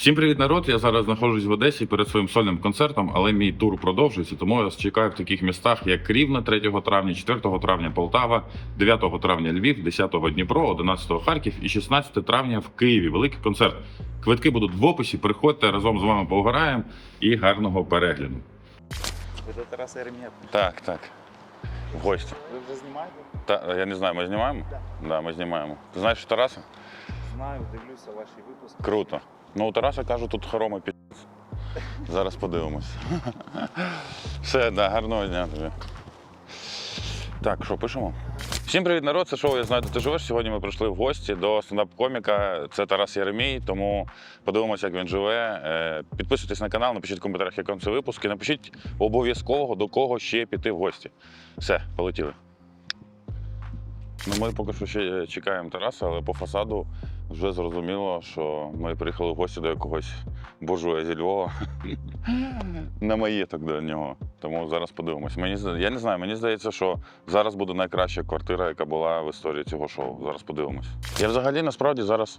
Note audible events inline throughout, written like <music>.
Всім привіт, народ! Я зараз знаходжусь в Одесі перед своїм сольним концертом, але мій тур продовжується, тому я вас чекаю в таких містах, як Рівне 3 травня, 4 травня Полтава, 9 травня Львів, 10 Дніпро, 11 Харків і 16 травня в Києві. Великий концерт. Квитки будуть в описі. Приходьте разом з вами пограємо і гарного перегляду. Ви до Тараса Єремія. Так, так. В гості. Ви вже знімаєте? Та я не знаю, ми знімаємо? Так. Да, ми знімаємо. Ти знаєш Тараса? Знаю, дивлюся ваші випуски. Круто. Ну, у Тараса кажуть, тут хоромий пі. Зараз подивимось. Все, да, гарного дня тобі. Так, що пишемо? Всім привіт, народ! Це шоу Я знаю, де ти живеш. Сьогодні ми прийшли в гості до стендап-коміка. Це Тарас Єремій, тому подивимося, як він живе. Е, Підписуйтесь на канал, напишіть в коментарях, як вам це випуск, і напишіть обов'язково до кого ще піти в гості. Все, полетіли. Ну, ми поки що ще е, чекаємо Тараса, але по фасаду вже зрозуміло, що ми приїхали в гості до якогось буржуя зі Львова на маєток до нього. Тому зараз подивимось. Мені я не знаю, мені здається, що зараз буде найкраща квартира, яка була в історії цього шоу. Зараз подивимось. Я взагалі насправді зараз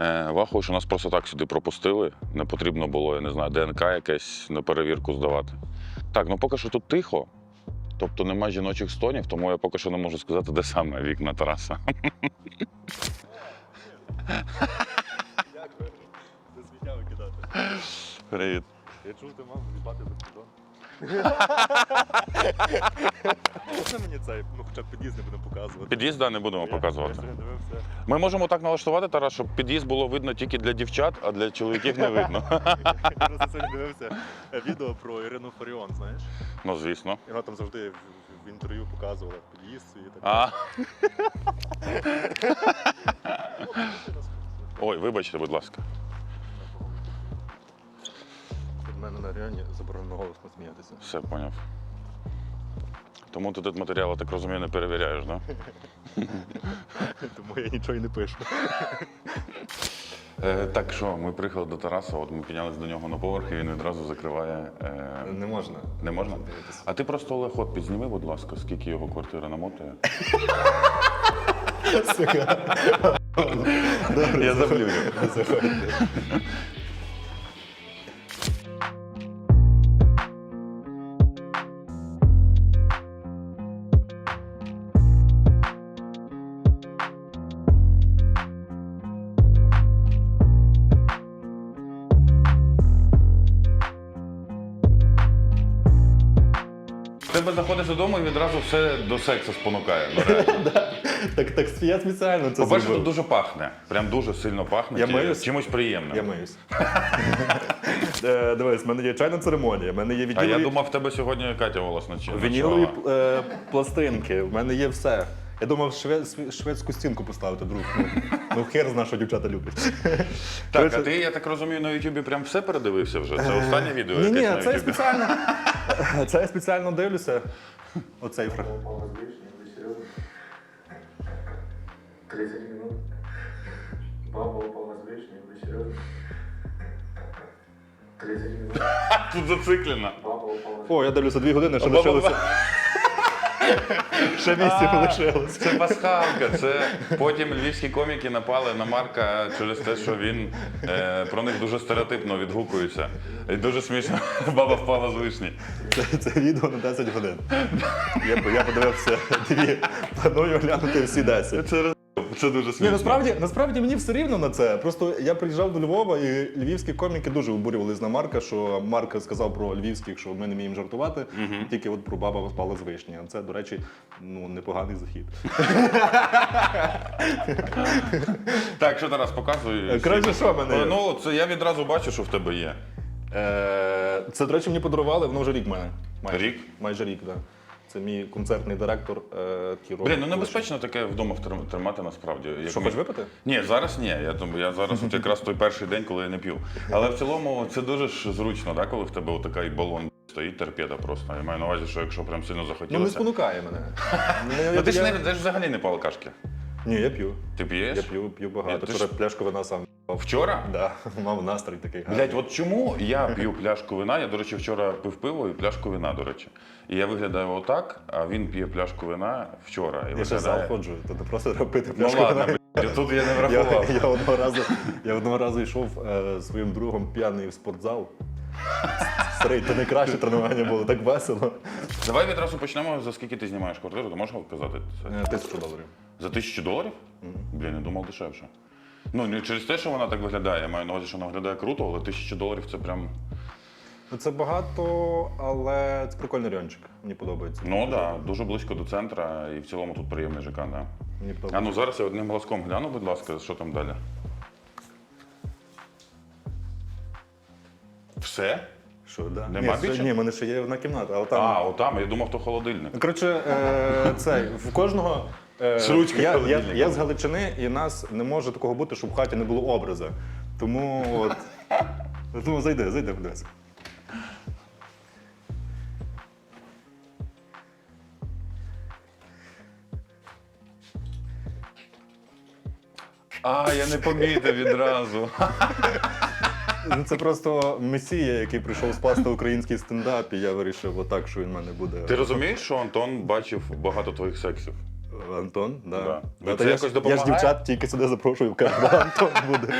е, вахую, що нас просто так сюди пропустили. Не потрібно було, я не знаю, ДНК якесь на перевірку здавати. Так, ну поки що тут тихо. Тобто немає жіночих стонів, тому я поки що не можу сказати, де саме вікна Тараса. Дякую. Це сміття викидати. Привіт. Я чув, ти мав їбати за кордон. Можна мені цей, ну хоча б під'їзд не будемо показувати. Під'їзд да, не будемо Я- показувати. Я дивився. Ми можемо так налаштувати, Тарас, щоб під'їзд було видно тільки для дівчат, а для чоловіків не видно. <laughs> Я просто сьогодні дивився відео про Ірину Фаріон, знаєш? Ну, звісно. І вона там завжди в, в інтерв'ю показувала під'їзд свій і так А, <laughs> ой, вибачте, будь ласка. Від мене на районі заборонено голосно сміятися. Все поняв. Тому ти тут матеріали, так розумію, не перевіряєш, так? <laughs> Тому я нічого і не пишу. Е, так що, ми приїхали до Тараса, от ми піднялися до нього на поверх, і він відразу закриває. Е, Не можна. не можна? А ти просто Олег, от підзніми, будь ласка, скільки його квартира намотує. Я заблюю. Тебе заходиш додому і відразу все до сексу спонукає. ну, реально. <laughs> Так, так я спеціально це По-перше, тут зробив. дуже пахне. Прям дуже сильно пахне. Я миюсь? Чимось приємним. Я миюсь. <laughs> Е, Дивись, в мене є чайна церемонія, в мене є А я відділові, думав, в тебе сьогодні Катя волос наче. вінілові е, пластинки, в мене є все. Я думав сві- шведську стінку поставити, друг. Ну, ну хер зна, що дівчата люблять. Так, а ти, я так розумію, на Ютубі прям все передивився вже. Це останнє відео, Ні, ні, це я Ютубі. спеціально. Це я спеціально дивлюся. Оцей фраг. 30 минут. Баба упала с вишней, вы серьезно? 30 минут. Тут зациклено. Баба упала О, я дивлюся дві години, ще Баба- лишилося. Ще місців лишилось. Це пасхалка. Це потім львівські коміки напали на Марка через те, що він е, про них дуже стереотипно відгукується. І дуже смішно. <laughs> Баба впала з вишні. Це, це відео на 10 годин. Я, я подивився дві. Планую глянути всі 10. Це, роз- це дуже смішно. Ні, насправді, насправді мені все рівно на це. Просто я приїжджав до Львова, і львівські коміки дуже обурювались на Марка, що Марк сказав про львівських, що ми не вміємо жартувати, тільки от про баба впала з вишні. А Це, до речі, ну непоганий захід. <laughs> Так, що Тарас, показуй. Е, коротше, що мене є? Ну, це я відразу бачу, що в тебе є. Е, Це, до речі, мені подарували, воно вже рік в мене. Майже, Рік? Майже рік, так. Це мій концертний директор е, Кіро. Блін, ну небезпечно таке вдома втр- тримати насправді. Як Що, мі- хочеш випити? Ні, зараз ні. Я, думаю, я зараз от якраз той перший день, коли я не п'ю. Але в цілому це дуже ж зручно, да, коли в тебе отакий балон стоїть торпеда просто. Я маю на увазі, що якщо прям сильно Ну не захотілося. спонукає мене. Ну ти ж не ти ж взагалі не по алкашки. Ні, я п'ю. Ти п'єш? Я п'ю, п'ю багато. Ти Вчора пляшку вина сам. Вчора? Да, <laughs> мав настрій такий. Блять, от чому я п'ю пляшку вина? Я, до речі, вчора пив пиво і пляшку вина, до речі. І я виглядаю отак, а він п'є пляшку вина вчора. І Я ще в зал виглядає... ходжу, то не просто треба пити Ну пляшку ладно, вина. блядь, тут я не Я, врахував. я, одного разу, я одного разу йшов е, зі своїм другом п'яний в спортзал. Старий, то найкраще тренування було, так весело. Давай відразу почнемо, за скільки ти знімаєш квартиру, ти можеш казати це? Е, Тисячу доларів. За тисячу доларів? Блін, я думав дешевше. Ну, не через те, що вона так виглядає, я маю на увазі, що вона виглядає круто, але тисяча доларів це прям. Ну, Це багато, але це прикольний райончик. Мені подобається. Ну так, да, дуже близько до центра і в цілому тут приємний ЖК, да. Мені А ну зараз я одним глазком гляну, будь ласка, що там далі. Все? Що, да? Нема ні, більше? ні, в мене ще є одна кімната, але там. А, отам, я думав, то холодильник. Коротше, е, цей, в кожного. Е, З я, я, холодильника. я з Галичини, і нас не може такого бути, щоб в хаті не було образа. Тому от. <laughs> Ну, зайди, зайди, подивись. А, я не помітив відразу. Ну, Це просто месія, який прийшов спасти український стендап, і я вирішив отак, що він в мене буде. Ти розумієш, що Антон бачив багато твоїх сексів? Антон, да. Да. Да, Це я, якось ж, я ж дівчат тільки сюди запрошую, кажу, да, Антон буде.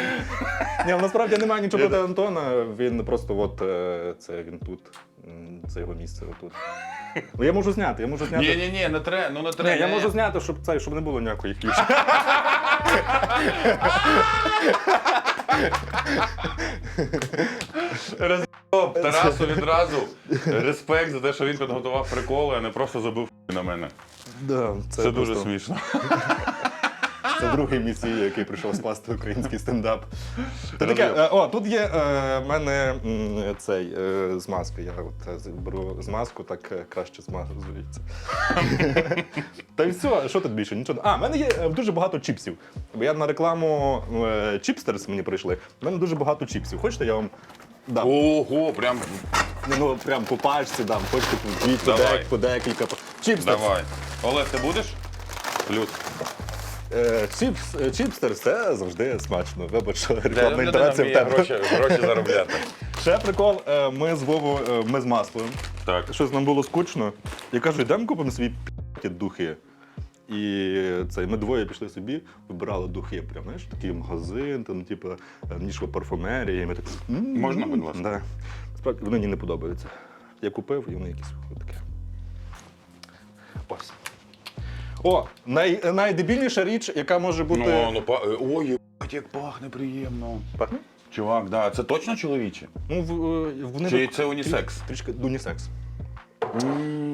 Ні, ну, насправді немає нічого проти Антона. Він просто от е, це він тут. М, Це його місце отут. Ну я можу зняти, я можу зняти. Ні, ні, ні, не треба, ну не треба. Ні, я можу зняти, щоб це, щоб не було ніякої фішки. Роз'єб Тарасу відразу. Респект за те, що він підготував приколи, а не просто забив на мене. Да, Це, дуже просто- смішно. Це другий місій, який прийшов спасти український стендап. Та таке, е, о, тут є е, в мене м, цей е, змазка. Я от е, беру змазку, так е, краще змазується. <laughs> Та й все, що тут більше? Нічого. А, в мене є е, дуже багато чіпсів. Бо я на рекламу е, Чіпстерс мені прийшли. В мене дуже багато чіпсів. Хочете, я вам дам? Ого, прям Ні, Ну, прям по пачці дам, хочете по дві, по, Давай. дек, по декілька. Чіпстерс. давай. Олег, ти будеш? Плюс. Е, чіпс, е, чіпстерс це завжди смачно. Вибач, що рекламна Людина інтерація в вміє тебе. гроші, гроші заробляти. <laughs> Ще прикол, е, ми з Вовою, е, ми з маслом. Так. Щось нам було скучно. Я кажу, йдемо купимо свої п***ті духи. І це, ми двоє пішли собі, вибирали духи. Прям, знаєш, такий магазин, там, типу, е, нішова парфумерія. І ми так, «М, Можна, будь ласка? Да. Справді, вони мені не подобаються. Я купив, і вони якісь таке. Ось. О, най, найдебільніша річ, яка може бути. Ну, ну, па... Ой, їбать, як пахне приємно. Пахне? Чувак, да, це точно чоловічі? Ну, в, е, вони Чи це унісекс? трі- Трішки унісекс.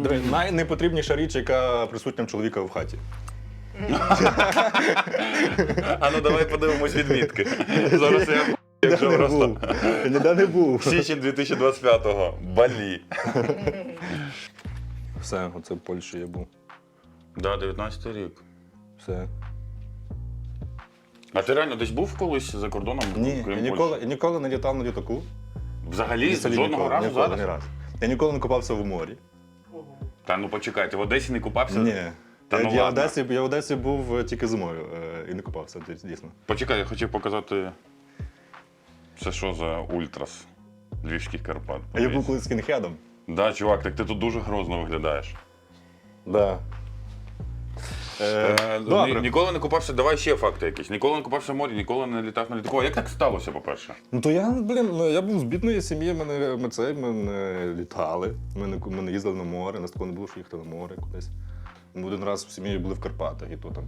Диви, найнепотрібніша річ, яка присутня в чоловіка в хаті. А ну давай подивимось відмітки. Зараз я <laughs> якщо не просто був. Ніде не був. січень 2025-го. Балі. Все, оце в Польщі я був. Да, 19-й рік. Все. А ти реально десь був колись за кордоном? Ні, крім я ніколи, я ніколи не літав на літаку. Взагалі Взагалі жодного ніколи, разу ніколи, зараз? ні разу. Я ніколи не купався в морі. Та ну почекай, ти в Одесі не купався? Ні. Та я, ну я, в ладно. Одесі, я в Одесі був е, тільки зимою е, і не купався, дій- дійсно. Почекай, я хотів показати. Це що за ультрас Львівських Карпат? А я був Подивись. колись скінхедом. Да, чувак, так ти тут дуже грозно виглядаєш. Да. Е, Е, добре. ні- Ніколи не купався, давай ще факти якісь. Ніколи не купався в морі, ніколи не літав на літаку. А як так сталося, по-перше? Ну то я, блін, ну, я був з бідної сім'ї, мене, ми, це, ми не літали, ми не, ми не їздили на море, нас такого не було, що їхати на море кудись. Ми один раз в сім'ї були в Карпатах, і то там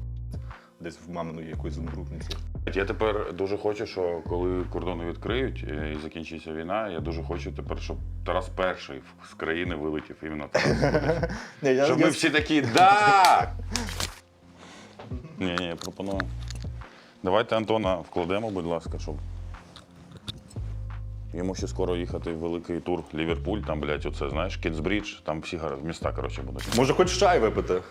десь в маминої якоїсь одногрупниці. Я тепер дуже хочу, що коли кордони відкриють е, і закінчиться війна, я дуже хочу тепер, щоб Тарас перший з країни вилетів іменно Тарас. <laughs> Ні, я, Щоб ми всі такі да! Ні, ні, я пропоную. Давайте Антона вкладемо, будь ласка, щоб. Йому ще скоро їхати в великий тур Ліверпуль, там, блядь, оце, знаєш, Кітсбрідж, там всі міста, коротше, будуть. Може, хоч чай випити?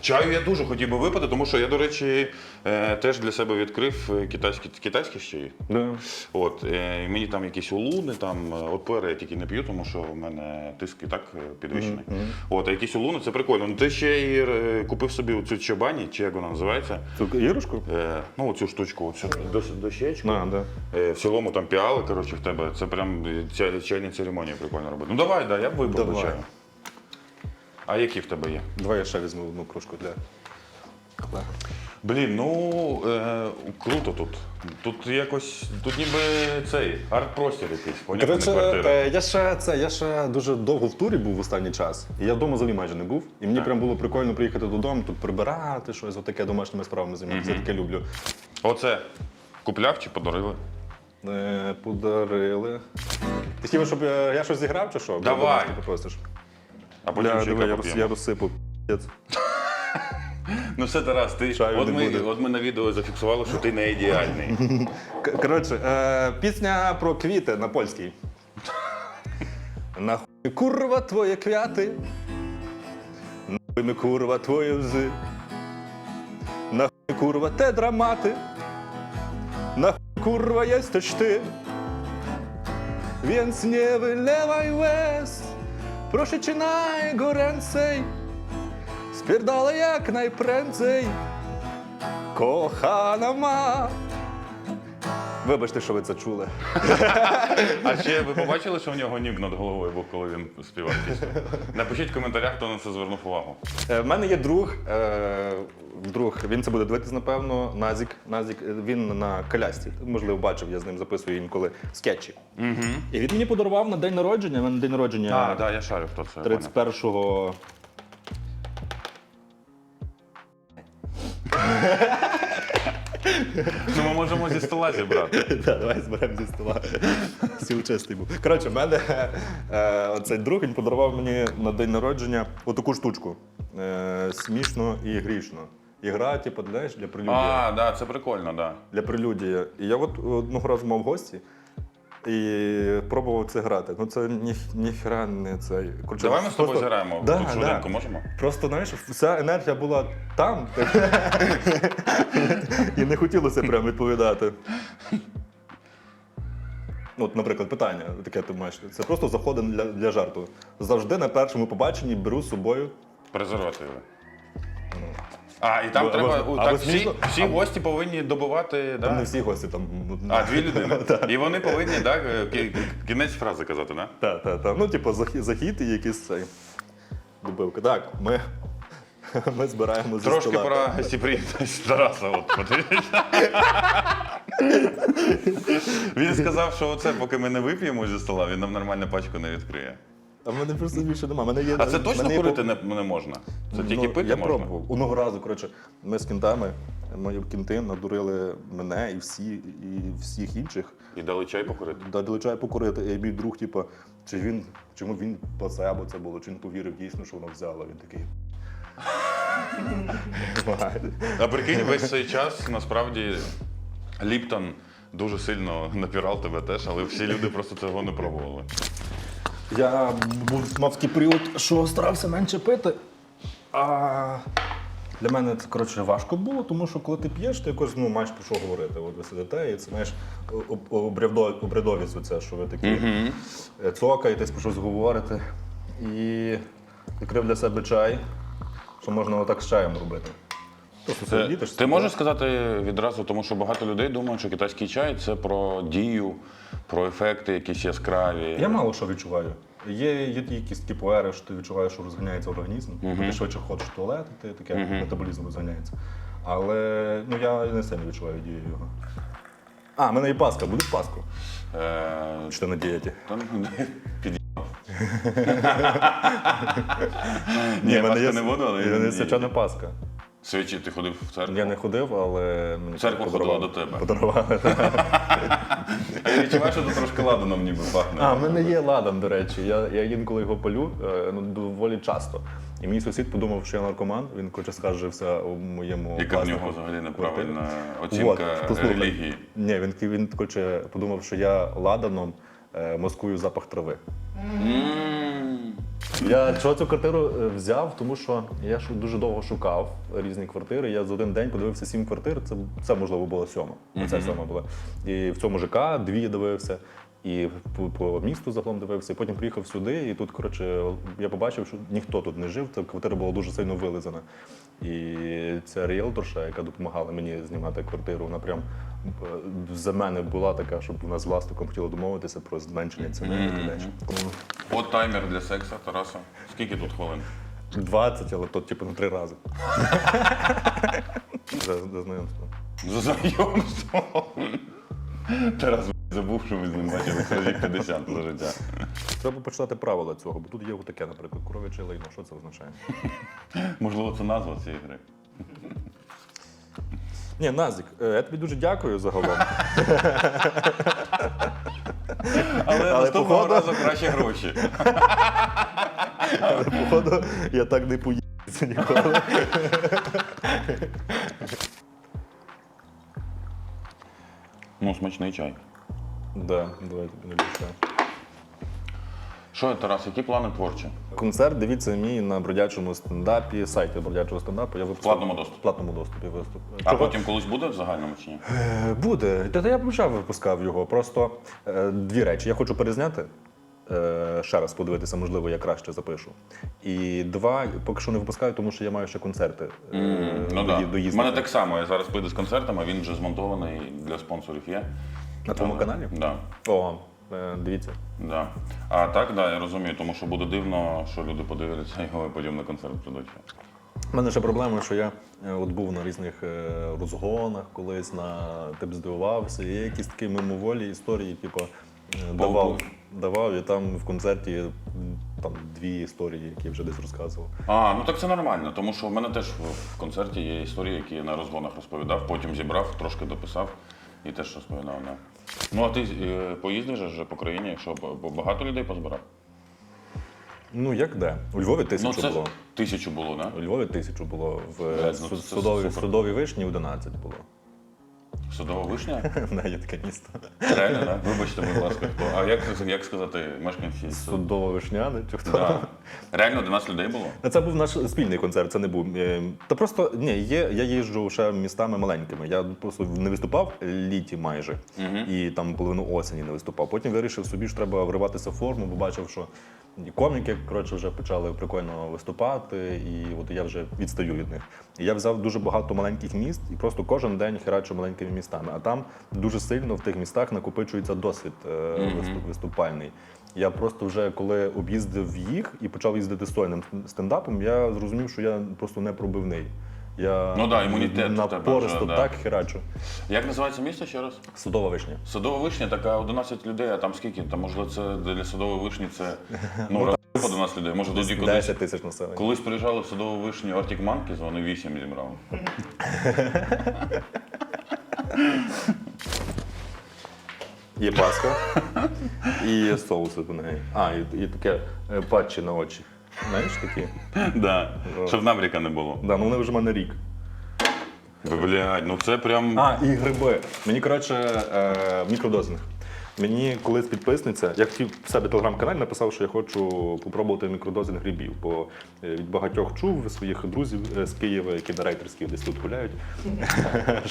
Чаю я дуже хотів би випити, тому що я, до речі, е, теж для себе відкрив е, китайські, китайські чаї. Да. От, е, і мені там якісь улуни, там е, от пуери я тільки не п'ю, тому що в мене тиск і так е, підвищений. От, а якісь улуни це прикольно. Ну ти ще й е, купив собі цю чабані, чи як вона називається? Цю іграшку? Е, ну, оцю штучку, оцю дос- дощечку. А, да. Е, в цілому там піали, коротше, в тебе. Це прям е, ця чайні церемонії прикольно робити. Ну давай, да, я б випив до Давай. чаю. А які в тебе є? Давай я ще візьму одну кружку для. колеги. Блін, ну е, круто тут. Тут якось, тут ніби цей арт-простір якийсь, не квартира. е, я ще це, я ще дуже довго в турі був в останній час. І я вдома взагалі майже не був. І мені прям було прикольно приїхати додому, тут прибирати щось, отаке домашніми справами займатися. Я таке люблю. Оце купляв чи подарили? Е, подарили. Ти хотів, щоб я, я щось зіграв чи що? Давай. Ласка, попросиш. А потім Бля, ще диви, я, роз, я розсипу. П'єць. <laughs> Ну все, Тарас, ти Чаю от не ми, буде. от ми на відео зафіксували, що ти не ідеальний. К- Коротше, е, пісня про квіти на польській. Нахуй курва твої квяти, нахуй ми курва твої взи, нахуй курва те драмати, нахуй курва jesteś ty. Więc nie wylewaj łez, najgoręcej, spierdolę jak najprędzej, kochana ma. Вибачте, що ви це чули. А ще ви побачили, що в нього нік над головою був, коли він співав пісню? Напишіть в коментарях, хто на це звернув увагу. Е, В мене є друг, е, друг, він це буде дивитись, напевно, Назік. Назік, е, він на колясці. Можливо, бачив, я з ним записую інколи скетчі. Угу. І він мені подарував на день народження. В мене день народження Так, так, я шарю, хто це. я поняв. 31-го. Ну ми можемо зі стола зібрати. Так, давай зберемо зі стола. Стіл чистий був. Коротше, в мене е, оцей друг він подарував мені на день народження отаку штучку. Е, смішно і грішно. Ігра, типу, знаєш, для прелюдії. А, да, це прикольно, да. Для прелюдії. І я от одного разу мав гості і пробував це грати. Ну це ні, ніхера не цей. Коротше, Давай ми з тобою просто- зіграємо. Да, Тут да. можемо? Просто знаєш, вся енергія була там. і не хотілося прямо відповідати. От, наприклад, питання таке ти маєш. Це просто заходи для, для жарту. Завжди на першому побаченні беру з собою. Презервативи. А, і там треба. або- у, або так, всі, смішно, всі або- гості повинні добувати. Там Да? не всі гості там. ну, А, дві людини. <laughs> І вони повинні, так, е, кі- кінець фрази казати, так? Так, так, так. Ну, типу, захід, захід і якийсь цей. Добивка. Так, ми, <laughs> ми збираємо зі Трошки стола. пора гостеприємність з Тараса. От, подивіться. <laughs> Він сказав, що оце, поки ми не вип'ємо зі стола, він нам нормально пачку не відкриє. А в мене просто більше немає. Мене є, А це точно мене є курити по- не, не можна? Це тільки Ну, пити Я можна? пробував. Одного разу, коротше, ми з кінтами, мої кінти надурили мене і всі, і всіх інших. І дали чай покурити? Дали чай покурити, і мій друг, типу, чи він, чому він плацебо це було, чи він повірив дійсно, що воно взяло. Він такий. А прикинь, весь цей час насправді Ліптон дуже сильно напірав тебе теж, але всі люди просто цього не пробували. Я був мав такий період, що старався менше пити. А для мене це коротше важко було, тому що коли ти п'єш, ти якось ну, маєш про що говорити. От ви сидите, і це обрядо- обрядовість оце, що ви такі е, цокаєтесь, про щось говорите. І відкрив для себе чай, що можна отак з чаєм робити. Просто Це, сидіти, ти можеш сказати відразу, тому що багато людей думають, що китайський чай це про дію, про ефекти якісь яскраві. Я мало що відчуваю. Є, є якісь такі поери, що ти відчуваєш, що розганяється організм, ти швидше ходиш в туалет, і ти таке метаболізм розганяється. Але ну, я не сильно відчуваю дію його. А, в мене є паска, будеш паску? Е, Чи ти на дієті? та ну, <laughs> Під'їхав. <laughs> Ні, Ні, паску не буду, але в мене є ні. паска. Свічі, ти ходив в церкву? Я не ходив, але мені Церква ходила до тебе. Подарували. А <laughs> я відчуваю, що тут трошки ладаном ніби пахне. А, в мене є ладан, до речі. Я, я інколи його палю е, ну, доволі часто. І мій сусід подумав, що я наркоман. Він хоче скаржився у моєму Яка в нього взагалі неправильна оцінка релігії. Ні, він, він хоче подумав, що я ладаном е, маскую запах трави. Я чого цю квартиру е, взяв, тому що я ж дуже довго шукав різні квартири. Я за один день подивився сім квартир. Це, це можливо було сьома. Це сьома була. І в цьому ЖК дві дивився. І по, по місту загалом дивився, і потім приїхав сюди, і тут, коротше, я побачив, що ніхто тут не жив, ця квартира була дуже сильно вилизана. І ця ріелторша, яка допомагала мені знімати квартиру, вона прям е, за мене була така, щоб вона з власником хотіла домовитися про зменшення ціни і так далі. От таймер для сексу, Тараса. Скільки тут хвилин? 20, але то типу на три рази. <laughs> За знайомство. За знайомство. Тарас забув, що ми з ним бачили разів 50 за життя. Треба почитати правила цього, бо тут є таке, наприклад, коров'яче лайно. Що це означає? Можливо, це назва цієї гри. Ні, Назік, е, я тобі дуже дякую загалом. Але, Але наступного походу- разу краще гроші. Але походу я так не поїдеться ніколи. Ну, смачний чай. Да, давай тобі не більше. Що, Тарас, які плани творчі? Концерт дивіться мій на бродячому стендапі, сайті бродячого стендапу. Я випускав платному доступі? В платному доступі виступ. А Чого? потім колись буде в загальному чи ні? Е, Буде. Та та я б вже випускав його. Просто е, дві речі. Я хочу перезняти. е, Ще раз подивитися, можливо, я краще запишу. І два, поки що не випускаю, тому що я маю ще концерти. е, Ну дої- так. У доїздити. мене так само, я зараз прийду з концертами, він вже змонтований для спонсорів є. На твоєму каналі? Да. О, е, дивіться. Да. А так, да, я розумію, тому що буде дивно, що люди подивляться <laughs> його і потім на концерт прийдуть. У мене ще проблема, що я е, от був на різних е, розгонах колись, на ти б здивувався. Є якісь такі мимоволі історії, типу, давав, давав, і там в концерті там дві історії, які я вже десь розказував. А, ну так це нормально, тому що в мене теж в концерті є історії, які я на розгонах розповідав, потім зібрав, трошки дописав і теж розповідав. Да. Ну а ти е, поїздиш же ж по країні, якщо б- б- багато людей позбирав? Ну як де? У Львові тисячу ну це було. тисячу було, да? У Львові тисячу було, в Блядь, ну, Су- судовій, супер. судовій вишні 11 було. Судова вишня? <laughs> Не, є таке місто. Реально, да? Вибачте, будь ласка, хто. А як, як сказати мешканці? Судово вишняне чи хто? Да. Реально 11 людей було? Це був наш спільний концерт, це не був. е, Та просто ні, є, я їжджу ще містами маленькими. Я просто не виступав літі майже, і там половину осені не виступав. Потім вирішив собі, що треба вриватися в форму, бо бачив, що і коміки коротше, вже почали прикольно виступати, і от я вже відстаю від них. І я взяв дуже багато маленьких міст і просто кожен день херачу маленькими містами. А там дуже сильно в тих містах накопичується досвід е, виступ- виступальний. Я просто вже коли об'їздив їх і почав їздити сольним стендапом, я зрозумів, що я просто не пробивний. Я Ну да, імунітет напористо вже, да. так херачу. Як називається місто ще раз? Судова вишня. Садова вишня, така 11 людей, а там скільки? Там можливо це для садової вишні це <laughs> ну, раз 11 людей. Може тоді колись. 10 тисяч населення. Колись приїжджали в садову вишню Arctic Monkeys, вони 8 зібрали. <laughs> Є паска і є соуси до неї. А, і, і таке е, патчі на очі. Знаєш такі? Да. Щоб навріка не було. Да, ну вони вже в мене рік. Блядь, ну це прям. А, і гриби. Мені, коротше, е, мікродозинг. Мені колись підписниця, я хотів в себе телеграм-каналі написав, що я хочу попробувати мікродозинг грибів, бо е, від багатьох чув своїх друзів е, з Києва, які на рейтерській десь тут гуляють, <laughs> <laughs>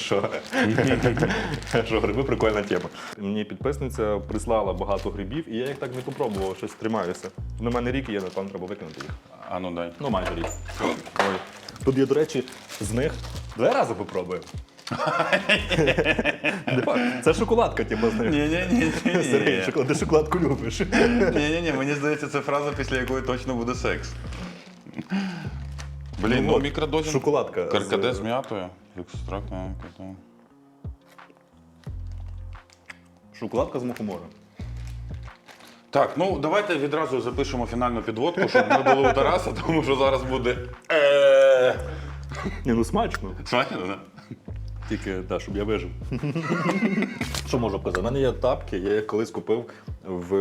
що, гриби прикольна тема. Мені підписниця прислала багато грибів, і я їх так не попробував, щось тримаюся. На мене рік і я напевно треба викинути їх. А ну дай. Ну, майже рік. Тут є, до речі, з них два рази попробуємо. Це шоколадка, типу, з них. Ні-ні-ні. Сергій, шоколад- ти шоколадку любиш. Ні-ні-ні, мені здається, це фраза, після якої точно буде секс. Блін, ну от, мікродозінг. Шоколадка. з- Каркаде з м'ятою. Екстракт. ну, Шоколадка з мухомором. Так, ну давайте відразу запишемо фінальну підводку, щоб ми були у Тараса, <laughs> тому що зараз буде. Е. Ні, ну смачно. Смачно, да? Тільки, да, щоб я вижив. <laughs> Що можу показати? У мене є тапки, я їх колись купив в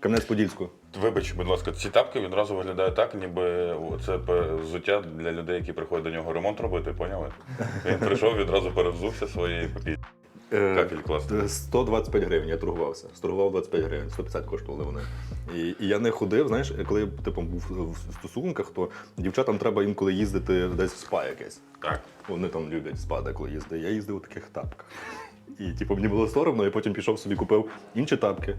Кам'янець-Подільську. Вибач, будь ласка, ці тапки відразу виглядають так, ніби це взуття для людей, які приходять до нього ремонт робити, поняли? Він прийшов, відразу перевзувся своєю попі. Е, Кафель класний. 125 гривень, я торгувався. Сторгував 25 гривень, 150 коштували вони. І, і я не ходив, знаєш, коли я типу, був в стосунках, то дівчатам треба інколи їздити десь в спа якесь. Так. Вони там люблять спа, коли їздить. Я їздив у таких тапках. І типу, мені було соромно, я потім пішов собі купив інші тапки.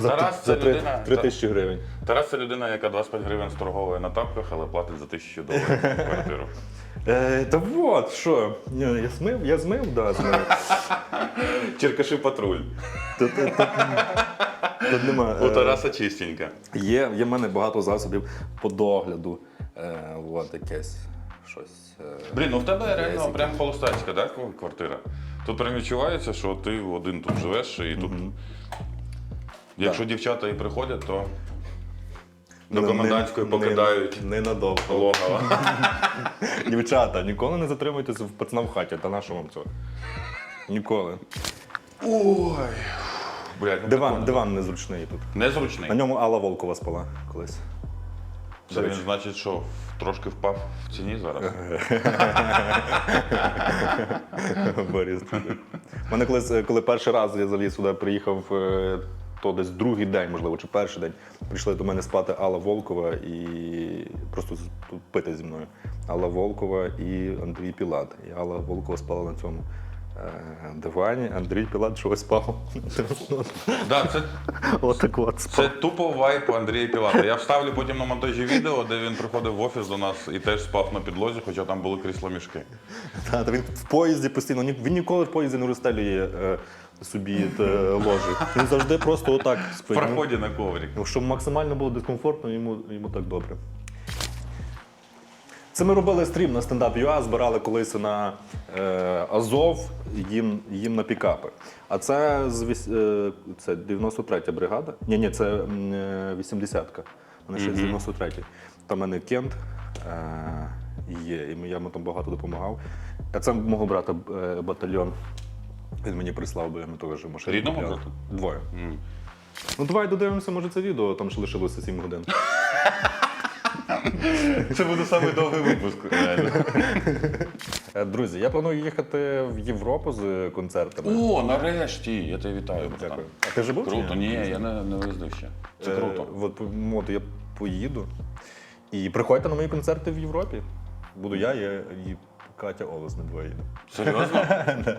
За, Тарас за це три- людина, три та- тисячі гривень. Тарас це людина, яка 25 гривень сторговує на тапках, але платить за тисячу доларів квартиру. Е, та от, що? Ні, Я змив, я змив, да, змив. <laughs> Черкаши патруль. Тут, тут, тут, тут нема. У е, Тараса чистенько. Є, є в мене багато засобів по догляду. Е, от якесь щось. Е, Блін, ну в тебе реально прям холостацька, да, квартира? Тут прям відчувається, що ти один тут живеш і тут. Якщо дівчата і приходять, то до комендантської покидають Не, ненадовго. логово. <laughs> Дівчата, ніколи не затримуйтеся в пацана в хаті, та на що вам цього? Ніколи. Ой. Блядь, ну Диван, прикольно. диван незручний тут. Незручний. На ньому Алла Волкова спала колись. Це він, значить, що трошки впав в ціні зараз. <laughs> Борис. У мене колись, е, коли перший раз я заліз сюди приїхав, е, то десь другий день, можливо, чи перший день, прийшли до мене спати Алла Волкова і просто пити зі мною. Алла Волкова і Андрій Пілат. І Алла Волкова спала на цьому дивані, Андрій Пілат чогось спав. Да, це, Отак от це тупо вайп Андрія Пілата. Я вставлю потім на монтажі відео, де він приходив в офіс до нас і теж спав на підлозі, хоча там були крісло мішки. Та, та він в поїзді постійно, ні- він ніколи в поїзді не розстелює е, собі е, ложі. Він завжди просто отак В спить. Проході на коврі. Ну, Щоб максимально було дискомфортно, йому, йому так добре. Це ми робили стрім на стендап UA, збирали колись на е, Азов їм, їм на пікапи. А це з віс- е, це 93-я бригада. Ні, ні, це м, е, 80-ка. Вони ще з 93-ї. Там в мене Кент е, є, і ми- я йому там багато допомагав. А це мого брата е, батальйон. Він мені прислав, бо я ми теж машину. Рідного купляли. брата? Двоє. Ну давай додивимося, може, це відео, там ще лишилося 7 годин. <laughs> Це буде самий довгий випуск. реально. Е, Друзі, я планую їхати в Європу з концертами. О, нарешті! Я тебе вітаю, братан. Дякую. А ти вже був? чи Круто, ні, я не, не виїздив ще. Це Е, круто. От, от я поїду. І приходьте на мої концерти в Європі. Буду я я і Катя Олес, ми двоє. Серйозно? <laughs>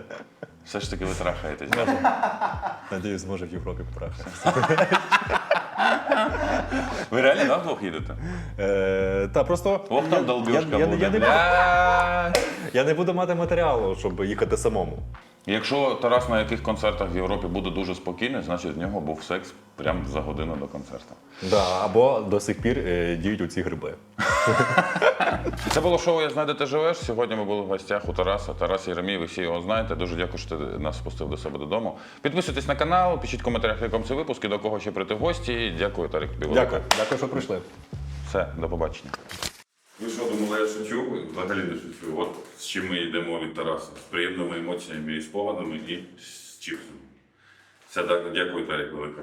Все ж таки ви трахаєтесь. Надіюсь, може в Європі потрахаємо. Ви реально на вдвох їдете? Е, та просто Ох, там долбюшка буде. я не буду мати матеріалу, щоб їхати самому. Якщо Тарас на яких концертах в Європі буде дуже спокійний, значить в нього був секс прямо за годину до концерту. Да, або до сих пір е, діють оці гриби. <laughs> Це було шоу Я знаю, де ти живеш. Сьогодні ми були в гостях у Тараса. Тарас Єремій, ви всі його знаєте. Дуже дякую, що ти нас спустив до себе додому. Підписуйтесь на канал, пишіть в коментарях, якому це випуск і до кого ще прийти в гості. Дякую, Тарик. тобі велике. Дякую, дякую, що прийшли. Все, до побачення. Ви що думали, я шучу? Взагалі не шучу. От з чим ми йдемо від Тараса. З приємними емоціями і спогадами і з чіпсом. Все так, дякую, Тарік, велике.